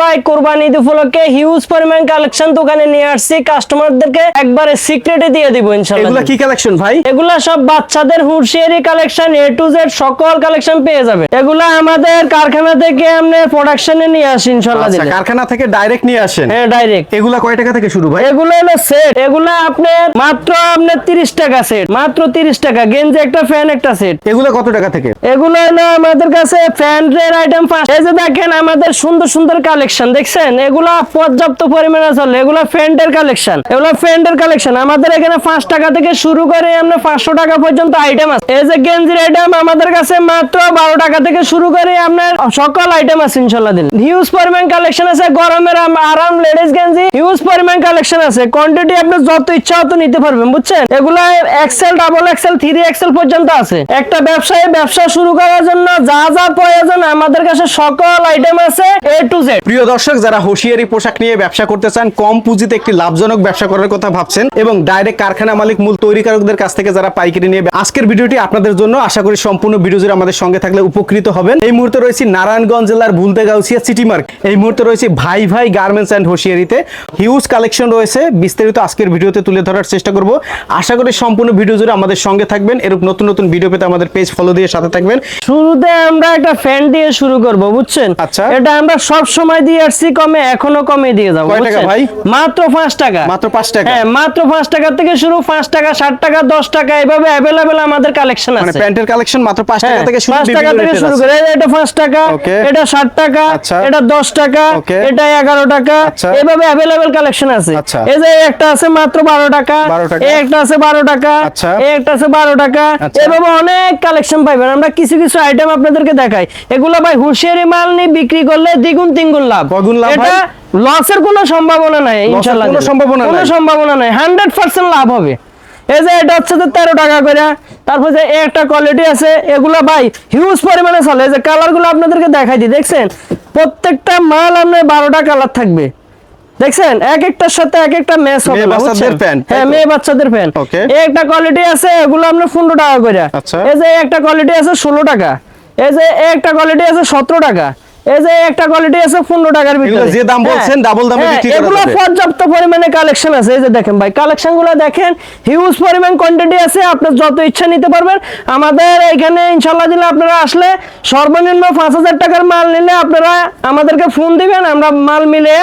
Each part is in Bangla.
ভাই কোরবানি ঈদ উপলক্ষে হিউজ পরিমাণ কালেকশন দোকানে নিয়ে আসছি। কাস্টমারদেরকে একবারে সিক্রেটে দিয়ে দিব ইনশাল্লাহ এগুলা কি কালেকশন ভাই? এগুলা সব বাচ্চাদের hosiery collection A to Z সকল কালেকশন পেয়ে যাবে। এগুলা আমাদের কারখানা থেকে আমরা প্রোডাকশনে নিয়ে আসি ইনশাল্লাহ আচ্ছা কারখানা থেকে ডাইরেক্ট নিয়ে আসেন? হ্যাঁ ডাইরেক্ট এগুলা কয় টাকা থেকে শুরু ভাই? এগুলো হলো সেট এগুলা আপনার মাত্র আপনার তিরিশ টাকা সেট মাত্র তিরিশ টাকা। গেঞ্জি একটা ফ্যান একটা সেট এগুলা কত টাকা থেকে? এগুলা হলো আমাদের কাছে ফ্যান ফ্যানের আইটেম ফার্স্ট এই যে দেখেন আমাদের সুন্দর সুন্দর কালেকশন দেখছেন? এগুলা পর্যাপ্ত পরিমাণে চলে। এগুলো ফ্যান্টের কালেকশন এগুলো ফ্যান্টের কালেকশন আমাদের এখানে পাঁচ টাকা থেকে শুরু করে আমরা পাঁচশো টাকা পর্যন্ত আইটেম আছে। এই যে গেঞ্জির আইটেম আমাদের কাছে মাত্র বারো টাকা থেকে শুরু করে আপনার সকল আইটেম আছে ইনশাল্লাহ দিন। হিউজ পরিমাণ কালেকশন আছে, গরমের আরাম লেডিস গেঞ্জি। হিউজ পরিমাণ কালেকশন আছে। কোয়ান্টিটি আপনি যত ইচ্ছা তত নিতে পারবেন, বুঝছেন? এগুলা XL double XL three XL পর্যন্ত আছে। একটা ব্যবসায়ী ব্যবসা শুরু করার জন্য যা যা প্রয়োজন আমাদের কাছে সকল আইটেম আছে এ টু জেড প্রিয় দর্শক যারা হুঁশিয়ারি পোশাক নিয়ে ব্যবসা করতে চান কম পুঁজিতে একটি লাভজনক ব্যবসা করার কথা ভাবছেন এবং ডাইরেক্ট কারখানা মালিক মূল তৈরিকারকদের কাছ থেকে যারা পাইকারি নিয়ে আজকের ভিডিওটি আপনাদের জন্য আশা করি সম্পূর্ণ ভিডিও জুড়ে আমাদের সঙ্গে থাকলে উপকৃত হবেন। এই মুহূর্তে রয়েছে নারায়ণগঞ্জ জেলার ভুলতে গাউসিয়া সিটি মার্ক এই মুহূর্তে রয়েছে ভাই ভাই গার্মেন্টস অ্যান্ড হুঁশিয়ারিতে। হিউজ কালেকশন রয়েছে। বিস্তারিত আজকের ভিডিওতে তুলে ধরার চেষ্টা করব। আশা করি সম্পূর্ণ ভিডিও জুড়ে আমাদের সঙ্গে থাকবেন। এরূপ নতুন নতুন ভিডিও পেতে আমাদের পেজ ফলো দিয়ে সাথে থাকবেন। শুরুতে আমরা একটা ফ্যান দিয়ে শুরু করব বুঝছেন? আচ্ছা। এটা আমরা সব সময় দিয়ে আসছি কমে এখনও কমে দিয়ে যাব? ভাই? মাত্র পাঁচ টাকা মাত্র পাঁচ টাকা হ্যাঁ মাত্র পাঁচ টাকা থেকে শুরু পাঁচ টাকা ষাট টাকা দশ টাকা এভাবে অ্যাভেলেবেল আমাদের কালেকশন মানে আছে প্যান্টের কালেকশন মাত্র পাঁচ টাকা হ্যাঁ, থেকে শুরু পাঁচ টাকা থেকে শুরু করে এটা পাঁচ টাকা এটা ষাট টাকা আচ্ছা। এটা দশ টাকা এটা এগারো টাকা আচ্ছা। এভাবে অ্যাভেলেবেল কালেকশন আছে আচ্ছা। এই যে একটা আছে মাত্র বারো টাকা এই একটা আছে বারো টাকা। এই একটা আছে বারো টাকা। এভাবে অনেক কালেকশন পাইবেন আমরা কিছু কিছু আইটেম আপনাদেরকে দেখাই এগুলো ভাই হুঁশিয়ারি মাল নিয়ে বিক্রি করলে দ্বিগুণ তিনগুণ লাভ লাভ এটা লসের কোনো সম্ভাবনা নাই ইনশাল্লাহ কোনো সম্ভাবনা কোনো সম্ভাবনা নাই। হান্ড্রেড পার্সেন্ট লাভ হবে। এই যে এটা হচ্ছে যে তেরো টাকা করে। তারপর যে একটা কোয়ালিটি আছে এগুলা ভাই হিউজ পরিমাণে চলে। এই যে কালারগুলো আপনাদেরকে দেখাই দিই দেখছেন? প্রত্যেকটা মাল আপনার বারোটা কালার থাকবে। দেখছেন? এক একটার সাথে এক একটা ম্যাচ হবে বাচ্চাদের? প্যান্ট, হ্যাঁ মেয়ে বাচ্চাদের প্যান্ট. একটা কোয়ালিটি আছে এগুলো আপনার পনেরো টাকা করে। আচ্ছা। এই যে একটা কোয়ালিটি আছে ষোলো টাকা। এই যে একটা কোয়ালিটি আছে সতেরো টাকা। এই যে একটা কোয়ালিটি আছে পনেরো টাকার ভিতরে। যে দাম হ্যাঁ, বলছেন, double দামে হ্যাঁ, বিক্রি করা এগুলো পর্যাপ্ত পরিমাণে কালেকশন আছে। এই যে দেখেন ভাই কালেকশনগুলো দেখেন হিউজ পরিমাণ কোয়ান্টিটি আছে আপনার যত ইচ্ছা নিতে পারবেন। আমাদের এখানে ইনশাল্লাহ দিলে আপনারা আসলে সর্বনিম্ন পাঁচ হাজার টাকার মাল নিলে আপনারা আমাদেরকে ফোন দিবেন আমরা মাল মিলে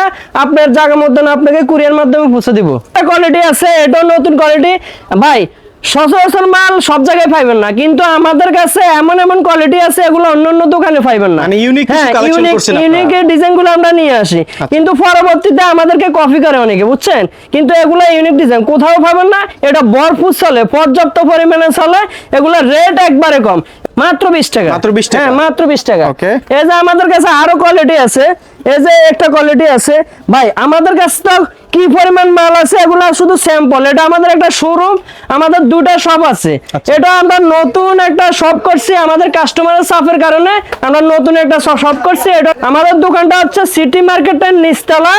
আপনার জায়গা মতন আপনাকে কুরিয়ার মাধ্যমে পৌঁছে দিব। কোয়ালিটি আছে এটাও নতুন কোয়ালিটি ভাই সচরাচর মাল সব জায়গায় পাইবেন না কিন্তু আমাদের কাছে এমন এমন কোয়ালিটি আছে এগুলো অন্য অন্য দোকানে পাইবেন না। ইউনিক ইউনিক ডিজাইনগুলো আমরা নিয়ে আসি। কিন্তু পরবর্তীতে আমাদেরকে কপি করে অনেকে বুঝছেন? কিন্তু এগুলো ইউনিক ডিজাইন কোথাও পাবেন না এটা ভরপুর চলে পর্যাপ্ত পরিমাণে চলে এগুলো রেট একবারে কম মাত্র বিশ টাকা। মাত্র 20 টাকা? হ্যাঁ মাত্র বিশ টাকা। এই যে আমাদের কাছে আরও কোয়ালিটি আছে এই যে একটা কোয়ালিটি আছে। ভাই আমাদের কাছে তো কি পরিমাণ মাল আছে এগুলো শুধু স্যাম্পল এটা আমাদের একটা শোরুম আমাদের দুটা শপ আছে। আচ্ছা। এটা আমরা নতুন একটা শপ করছি আমাদের কাস্টমারের সাফের কারণে আমরা নতুন একটা শপ করছি। এটা আমাদের দোকানটা হচ্ছে সিটি মার্কেটের নিচতলা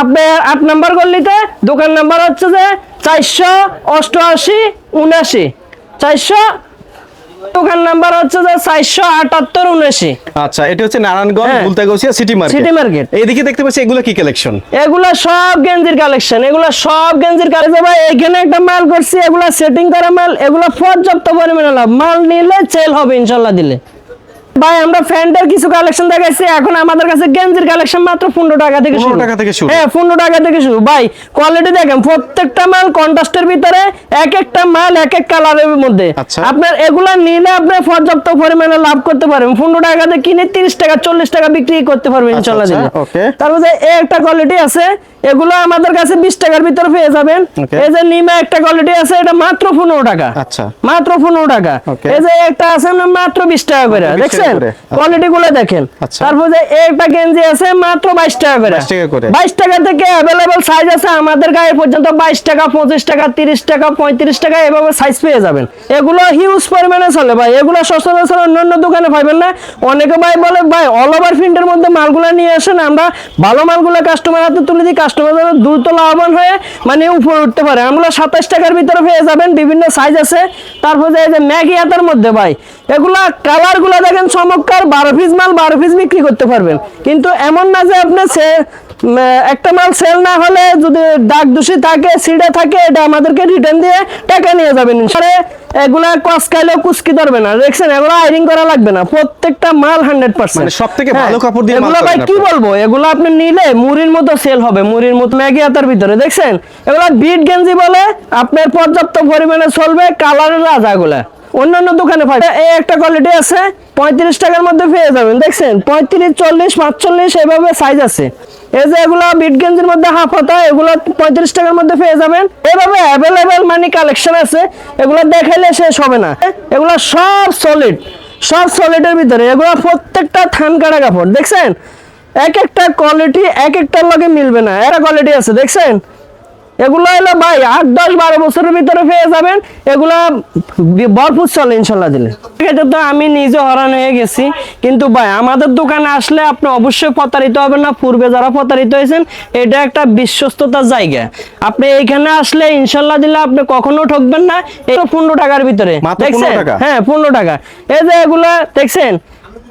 আপনার আট নাম্বার গল্লিতে দোকান নাম্বার হচ্ছে যে চারশো অষ্টআশি উনাশি চারশো দোকান নাম্বার হচ্ছে যে চারশো আটাত্তর উনআশি। আচ্ছা এটা হচ্ছে Narayanganj city Bhultagosia city market. City market। এইদিকে দেখতে পাচ্ছি এগুলো কি কালেকশন এগুলা সব গেঞ্জির কালেকশন এগুলা সব গেঞ্জির কালেকশন ভাই এখানে একটা মাল করছি এগুলা সেটিং করা মাল এগুলা পর্যাপ্ত পরিমাণে লাভ। মাল নিলে চেল হবে ইনশাল্লাহ দিলে। ভাই আমরা ফ্যান্টের কিছু কালেকশন দেখাইছি। এখন আমাদের কাছে গেঞ্জির কালেকশন মাত্র পনেরো টাকা থেকে শুরু। টাকা থেকে শুরু। হ্যাঁ পনেরো টাকা থেকে শুরু। ভাই কোয়ালিটি দেখেন প্রত্যেকটা মাল কন্ট্রাস্টের ভিতরে এক একটা মাল এক এক কালারের মধ্যে। আচ্ছা। আপনার এগুলা নিলে আপনি পর্যাপ্ত পরিমাণে লাভ করতে পারবেন। পনেরো টাকাতে কিনে তিরিশ টাকা চল্লিশ টাকা বিক্রি করতে পারবেন ইনশাল্লাহ আচ্ছা, তারপরে এই একটা কোয়ালিটি আছে। এগুলো আমাদের কাছে বিশ টাকার ভিতরে পেয়ে যাবেন। এই যে নিমা একটা কোয়ালিটি আছে এটা মাত্র পনেরো টাকা। আচ্ছা। মাত্র পনেরো টাকা। এই যে একটা আছে মাত্র বিশ টাকা করে। দেখছেন? আচ্ছা। কোয়ালিটি গুলো দেখেন। আচ্ছা। তারপর যে একটা গেঞ্জি আছে মাত্র বাইশ টাকা করে। 22 টাকা করে। বাইশ টাকা থেকে অ্যাভেলেবল সাইজ আছে আমাদের গায়ে পর্যন্ত বাইশ টাকা পঁচিশ টাকা তিরিশ টাকা পঁয়ত্রিশ টাকা এভাবে সাইজ পেয়ে যাবেন। এগুলো হিউজ পরিমাণে চলে ভাই। এগুলো সচরাচর অন্য অন্য দোকানে পাইবেন না। অনেকে ভাই বলে ভাই অল ওভার প্রিন্টের মধ্যে মালগুলো নিয়ে আসেন আমরা ভালো মালগুলো কাস্টমার হাতে তুলে দিই কাস্টমার দ্রুত লাভবান হয়ে মানে উপরে উঠতে পারে। আমরা সাতাশ টাকার ভিতরে পেয়ে যাবেন, বিভিন্ন সাইজ আছে। তারপর এই যে ম্যাগি হাতের মধ্যে ভাই, এগুলা কালারগুলা দেখেন চমৎকার, বারো পিস মাল, বারো পিস বিক্রি করতে পারবেন। কিন্তু এমন না যে আপনি একটা মাল সেল না হলে যদি দাগ দূষি থাকে সিডে থাকে এটা আমাদেরকে রিটার্ন দিয়ে টাকা নিয়ে যাবেন। এগুলা কসকাইলেও কুচকি ধরবে না। দেখছেন এগুলো আইরিং করা লাগবে না। প্রত্যেকটা মাল হান্ড্রেড পার্সেন্ট সব থেকে ভালো কাপড় দিয়ে এগুলো ভাই কি বলব? এগুলো আপনি নিলে মুড়ির মতো সেল হবে মুড়ির মতো ম্যাগি হাতার ভিতরে। দেখছেন এগুলো বিট গেঞ্জি বলে আপনার পর্যাপ্ত পরিমাণে চলবে কালারের রাজাগুলা। অন্যান্য দোকানে পাই এই একটা কোয়ালিটি আছে পঁয়ত্রিশ টাকার মধ্যে পেয়ে যাবেন। দেখছেন পঁয়ত্রিশ চল্লিশ পাঁচচল্লিশ এভাবে সাইজ আছে। এই যে এগুলো মধ্যে হাফ এগুলো পঁয়ত্রিশ টাকার মধ্যে পেয়ে যাবেন। এভাবে অ্যাভেলেবেল মানে কালেকশন আছে। এগুলো দেখাইলে শেষ হবে না। এগুলো সব সলিড সব সলিডের ভিতরে। এগুলো প্রত্যেকটা থান কাটা কাপড়, দেখছেন? এক একটা কোয়ালিটি এক একটার লগে মিলবে না। একটা কোয়ালিটি আছে, দেখছেন? এগুলো হলো ভাই আট দশ বারো বছরের ভিতরে পেয়ে যাবেন। এগুলা ভরপুর চলে ইনশাল্লাহ দিলে। এটা তো আমি নিজে হরান হয়ে গেছি। কিন্তু ভাই আমাদের দোকানে আসলে আপনি অবশ্যই প্রতারিত হবেন না। পূর্বে যারা প্রতারিত হয়েছেন এটা একটা বিশ্বস্ততার জায়গা। আপনি এইখানে আসলে ইনশাল্লাহ দিলে আপনি কখনো ঠকবেন না। এটা পনেরো টাকার ভিতরে। দেখছেন? হ্যাঁ পনেরো টাকা। এই যে এগুলা দেখছেন?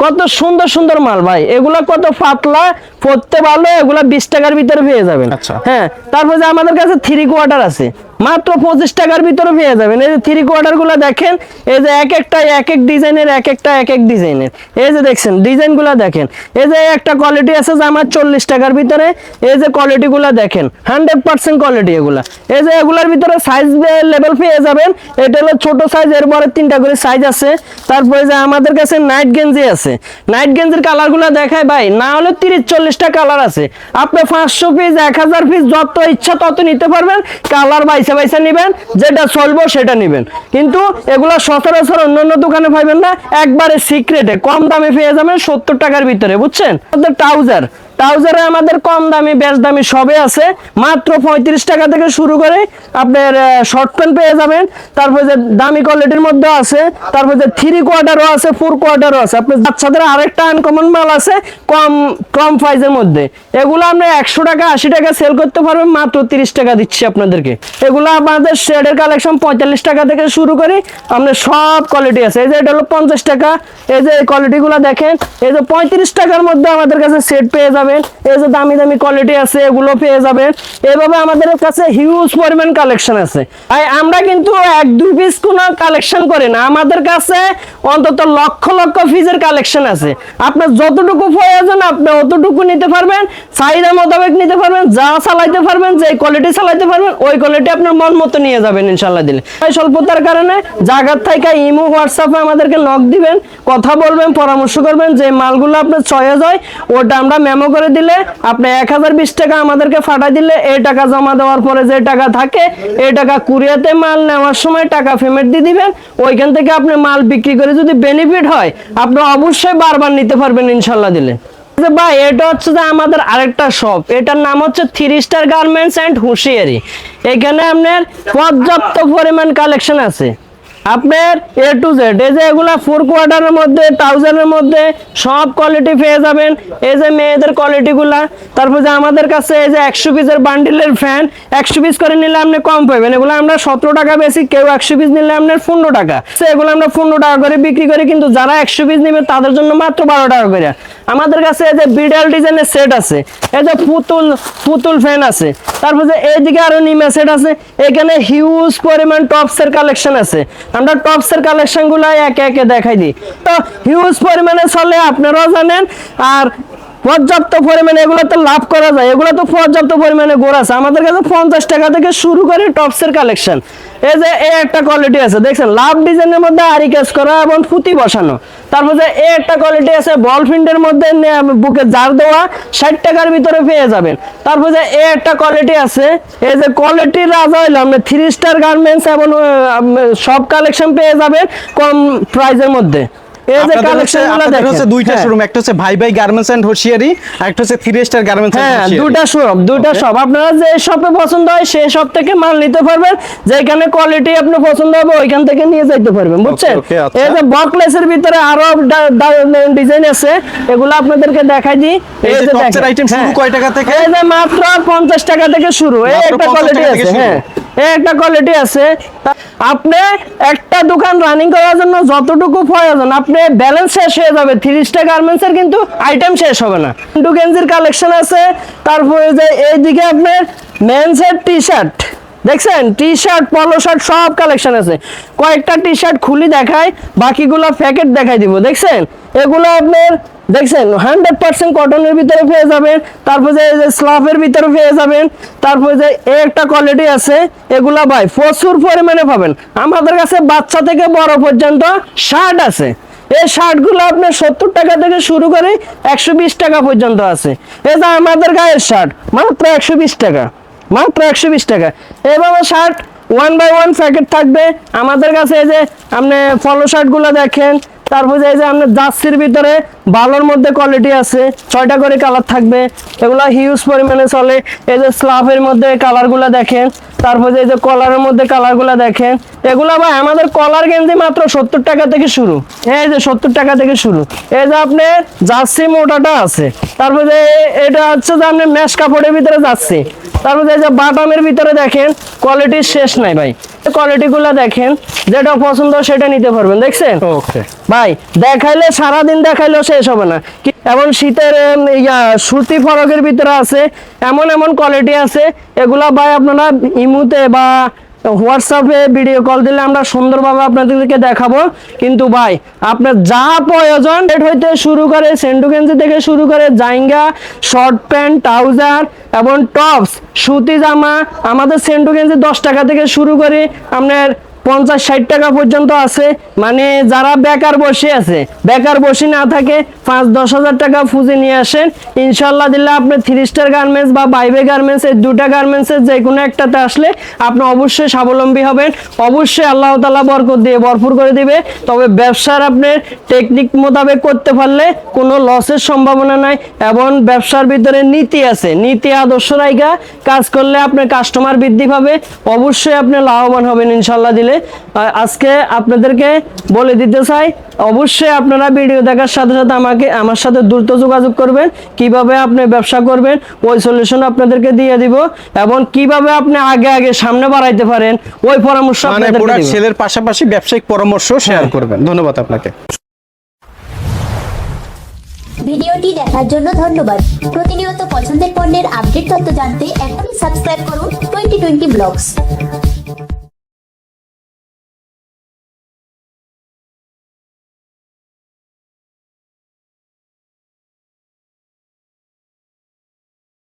কত সুন্দর সুন্দর মাল ভাই। এগুলা কত পাতলা পড়তে ভালো এগুলা বিশ টাকার ভিতরে পেয়ে যাবেন। আচ্ছা। হ্যাঁ তারপর যে আমাদের কাছে থ্রি কোয়ার্টার আছে। মাত্র পঁচিশ টাকার ভিতরে পেয়ে যাবেন। এই যে থ্রি কোয়ার্টারগুলো দেখেন, এই যে এক একটা, এক এক ডিজাইনের, এক একটা, এক এক ডিজাইনের। এই যে দেখছেন ডিজাইনগুলা দেখেন। এই যে একটা কোয়ালিটি আছে যে আমার চল্লিশ টাকার ভিতরে, এই যে কোয়ালিটি গুলা দেখেন হান্ড্রেড পার্সেন্ট কোয়ালিটি এগুলা। এই যে এগুলার ভিতরে সাইজ লেভেল পেয়ে যাবেন, এটা হলো ছোট সাইজ এরপরে তিনটা করে সাইজ আছে। তারপরে যে আমাদের কাছে নাইট গেঞ্জি আছে। নাইট গেঞ্জির কালারগুলা দেখায় ভাই, না হলে তিরিশ চল্লিশটা কালার আছে। আপনি পাঁচশো পিস এক হাজার পিস যত ইচ্ছা তত নিতে পারবেন। কালার বাইসা বাইসা নেবেন, যেটা চলবো সেটা নেবেন। কিন্তু এগুলো সচরাচর অন্যান্য দোকানে পাইবেন না, একবারে সিক্রেটে কম দামে পেয়ে যাবেন সত্তর টাকার ভিতরে, বুঝছেন? ট্রাউজার ট্রাউজারে আমাদের কম দামি, বেশ দামি সবে আছে। মাত্র পঁয়ত্রিশ টাকা থেকে শুরু করে আপনার শর্ট প্যান্ট পেয়ে যাবেন। তারপর যে দামি কোয়ালিটির মধ্যে আছে, তারপর যে থ্রি কোয়ার্টারও আছে ফোর কোয়ার্টারও আছে। আপনার বাচ্চাদের আরেকটা আনকমন মাল আছে, কম কম প্রাইসের মধ্যে। এগুলো আপনি একশো টাকা, আশি টাকা সেল করতে পারবেন, মাত্র তিরিশ টাকা দিচ্ছি আপনাদেরকে। এগুলো আমাদের শেডের কালেকশন পঁয়তাল্লিশ টাকা থেকে শুরু করে আপনার সব কোয়ালিটি আছে। এই যে এটা হলো পঞ্চাশ টাকা। এই যে কোয়ালিটিগুলো দেখেন, এই যে পঁয়ত্রিশ টাকার মধ্যে আমাদের কাছে সেট পেয়ে যাবেন এই যে দামি দামি কোয়ালিটি আছে, এগুলো পেয়ে যাবেন। এভাবে আমাদের কাছে হিউজ পরিমাণ কালেকশন আছে। আর আমরা কিন্তু এক, দুই পিস কোনো কালেকশন করি না। আমাদের কাছে অন্তত লক্ষ লক্ষ পিসের কালেকশন আছে। আপনার যতটুকু প্রয়োজন, আপনি অতটুকু নিতে পারবেন। চাহিদা মোতাবেক নিতে পারবেন। যা চালাইতে পারবেন যে কোয়ালিটি চালাইতে পারবেন, ওই কোয়ালিটি আপনার মন মতো নিয়ে যাবেন ইনশাল্লাহ দিলে। এই স্বল্পতার কারণে জায়গার থেকে ইমো, হোয়াটসঅ্যাপে আমাদেরকে নক দিবেন, কথা বলবেন, পরামর্শ করবেন যে মালগুলো আপনার চয়েস হয়, ওটা আমরা মেমো করে দিলে আপনি এক হাজার বিশ টাকা আমাদেরকে ফাটাই দিলে, এই টাকা জমা দেওয়ার পরে যে টাকা থাকে, এই টাকা কুরিয়াতে মাল নেওয়ার সময় টাকা পেমেন্ট দিয়ে দিবেন। ওইখান থেকে আপনি মাল বিক্রি করে যদি বেনিফিট হয়, আপনি অবশ্যই বারবার নিতে পারবেন ইনশাল্লাহ দিলে। ভাই, এটা হচ্ছে যে আমাদের আরেকটা শপ এটার নাম হচ্ছে থ্রি স্টার গার্মেন্টস অ্যান্ড হুঁশিয়ারি। এখানে আপনার পর্যাপ্ত পরিমাণ কালেকশন আছে। আপনার এ টু জেড এই যে এগুলা ফোর কোয়ার্টারের মধ্যে থাউজেন্ডের মধ্যে সব কোয়ালিটি পেয়ে যাবেন। এই যে মেয়েদের কোয়ালিটিগুলা তারপর যে আমাদের কাছে এই যে একশো পিসের বান্ডিলের ফ্যান একশো পিস করে নিলে আপনি কম পাবেন। এগুলো আমরা সতেরো টাকা বেশি, কেউ একশো পিস নিলে আপনার পনেরো টাকা। তো এগুলো আমরা পনেরো টাকা করে বিক্রি করি, কিন্তু যারা একশো পিস নেবে, তাদের জন্য মাত্র বারো টাকা করে। আমাদের কাছে এই যে বিডাল ডিজাইনের সেট আছে, এই যে পুতুল পুতুল ফ্যান আছে। তারপর যে এইদিকে আরও নিমা সেট আছে, এখানে হিউজ পরিমাণ টপসের কালেকশন আছে। আমরা টপসের কালেকশনগুলো একে একে দেখাই দিই। তো হিউজ পরিমাণে চলে আপনারাও জানেন আর পর্যাপ্ত পরিমাণে এগুলো তো লাভ করা যায়। এগুলো তো পর্যাপ্ত পরিমাণে গোড় আছে। আমাদের কাছে পঞ্চাশ টাকা থেকে শুরু করে টপসের কালেকশন এই যে এ একটা কোয়ালিটি আছে, দেখছেন? লাভ ডিজাইনের মধ্যে আরি কাজ করা এবং পুঁতি বসানো। তারপর যে এ একটা কোয়ালিটি আছে বল ফিন্ডের মধ্যে বুকে জার দেওয়া, ষাট টাকার ভিতরে পেয়ে যাবেন। তারপর যে এ একটা কোয়ালিটি আছে, এই যে কোয়ালিটির রাজা হইল আপনি থ্রি স্টার গার্মেন্টস এবং সব কালেকশন পেয়ে যাবেন কম প্রাইজের মধ্যে। এই যে আপনাদের হচ্ছে- কালেকশনগুলো হচ্ছে দুইটা। শোরুম একটা হচ্ছে ভাই ভাই গার্মেন্টস এন্ড হোশিয়ারি আর একটা হচ্ছে three star garments and hosiery দুটা শপ দুটা শপ আপনারা যে শপে পছন্দ হয় সেই শপ থেকে মাল নিতে পারবেন। যেখানে কোয়ালিটি আপনি পছন্দ হবে ওইখান থেকে নিয়ে যাইতে পারবেন বুঝছেন। এই যে বকলেসের ভিতরে আরও ডিজাইন আছে এগুলো আপনাদেরকে দেখাই দিই। এই যে যে টপসের দেখেন। আইটেম শুরু হ্যাঁ। কয় টাকা থেকে? এই যে মাত্র পঞ্চাশ টাকা থেকে শুরু এই একটা কোয়ালিটি আছে হ্যাঁ। একটা কোয়ালিটি আছে। আপনি একটা দোকান রানিং করার জন্য যতটুকু প্রয়োজন, আপনি ব্যালেন্স শেষ হয়ে যাবে। তিরিশটা গার্মেন্টসের কিন্তু আইটেম শেষ হবে না। টু গেঞ্জির কালেকশন আছে, তারপরে যে এইদিকে আপনার মেন্সের টি শার্ট দেখছেন? টি শার্ট পলো শার্ট সব কালেকশন আছে। কয়েকটা টি শার্ট খুলি দেখায় বাকিগুলো প্যাকেট দেখাই দিব। দেখছেন? এগুলো আপনার, দেখছেন? হান্ড্রেড পার্সেন্ট কটনের ভিতরে পেয়ে যাবেন, তারপর যে স্লাফের ভিতরে পেয়ে যাবেন, তারপর যে একটা কোয়ালিটি আছে, এগুলা ভাই প্রচুর পরিমাণে পাবেন। আমাদের কাছে বাচ্চা থেকে বড় পর্যন্ত শার্ট আছে। এই শার্টগুলো আপনার সত্তর টাকা থেকে শুরু করে একশো বিশ টাকা পর্যন্ত আছে। যে আমাদের গায়ের শার্ট মাত্র একশো বিশ টাকা। মাত্র একশো বিশ টাকা। এভাবে shirt one by one packet থাকবে। আমাদের কাছে এই যে আপনি ফলো শার্টগুলো দেখেন তারপর এই যে আপনার জার্সির ভিতরে ভালোর মধ্যে কোয়ালিটি আছে, ছয়টা করে কালার থাকবে, এগুলো হিউজ পরিমাণে চলে। এই যে স্লাফের মধ্যে কালারগুলো দেখেন তারপর এই যে কলারের মধ্যে কালারগুলো দেখেন। এগুলো ভাই, আমাদের কলার গেঞ্জি মাত্র সত্তর টাকা থেকে শুরু। এই যে সত্তর টাকা থেকে শুরু। এই যে আপনার জার্সি মোটাটা আছে তারপর যে এটা হচ্ছে যে আপনি ম্যাশ কাপড়ের ভিতরে যাচ্ছে। তারপর যে বাটামের ভিতরে দেখেন কোয়ালিটির শেষ নাই ভাই। কোয়ালিটিগুলো দেখেন যেটা পছন্দ সেটা নিতে পারবেন দেখছেন? ওকে ভাই দেখাইলে সারাদিন দেখাইলেও শেষ হবে না। এমন শীতের ইয়া সুতি ফরকের ভিতরে আছে এমন এমন কোয়ালিটি আছে এগুলা ভাই আপনারা ইমুতে বা হোয়াটসঅ্যাপে ভিডিও কল দিলে আমরা সুন্দরভাবে আপনাদেরকে দেখাবো। কিন্তু ভাই, আপনার যা প্রয়োজন সেট হইতে শুরু করে সেন্টু গেঞ্জি থেকে শুরু করে জাইঙ্গা শর্ট প্যান্ট ট্রাউজার এবং টপস সুতি জামা, আমাদের সেন্টু গেঞ্জি দশ টাকা থেকে শুরু করে আপনার পঞ্চাশ ষাট টাকা পর্যন্ত আছে। মানে যারা বেকার বসে আছে, বেকার বসে না থাকে পাঁচ, দশ হাজার টাকা ফুজে নিয়ে আসেন। ইনশাল্লাহ দিলে আপনি থ্রি স্টার গার্মেন্টস বা বাইবে গার্মেন্টস এই দুটা গার্মেন্টসের যে কোনো একটাতে আসলে আপনি অবশ্যই স্বাবলম্বী হবেন। অবশ্যই আল্লাহ তালা বরকত দিয়ে ভরপুর করে দিবে। তবে ব্যবসার আপনার টেকনিক মোতাবেক করতে পারলে কোনো লসের সম্ভাবনা নাই এবং ব্যবসার ভিতরে নীতি আছে। নীতি, আদর্শ রাইকা কাজ করলে আপনার কাস্টমার বৃদ্ধি পাবে। অবশ্যই আপনি লাভবান হবেন ইনশাল্লাহ দিলে। আজকে আপনাদেরকে বলে দিতে চাই অবশ্যই আপনারা ভিডিও দেখার সাথে সাথে আমাকে আমার সাথে দ্রুত যোগাযোগ করবেন। কীভাবে আপনি ব্যবসা করবেন ওই সলিউশন আপনাদেরকে দিয়ে দিব এবং কীভাবে আপনি আগে আগে সামনে বাড়াইতে পারেন ওই পরামর্শ মানে প্রোডাক্ট সেলের পাশাপাশি ব্যবসায়িক পরামর্শ শেয়ার করবেন। ধন্যবাদ আপনাকে। ভিডিওটি দেখার জন্য ধন্যবাদ। প্রতিনিয়ত পছন্দের পণ্যের আপডেট তথ্য জানতে এখনই সাবস্ক্রাইব করুন টোয়েন্টি টোয়েন্টি ব্লগস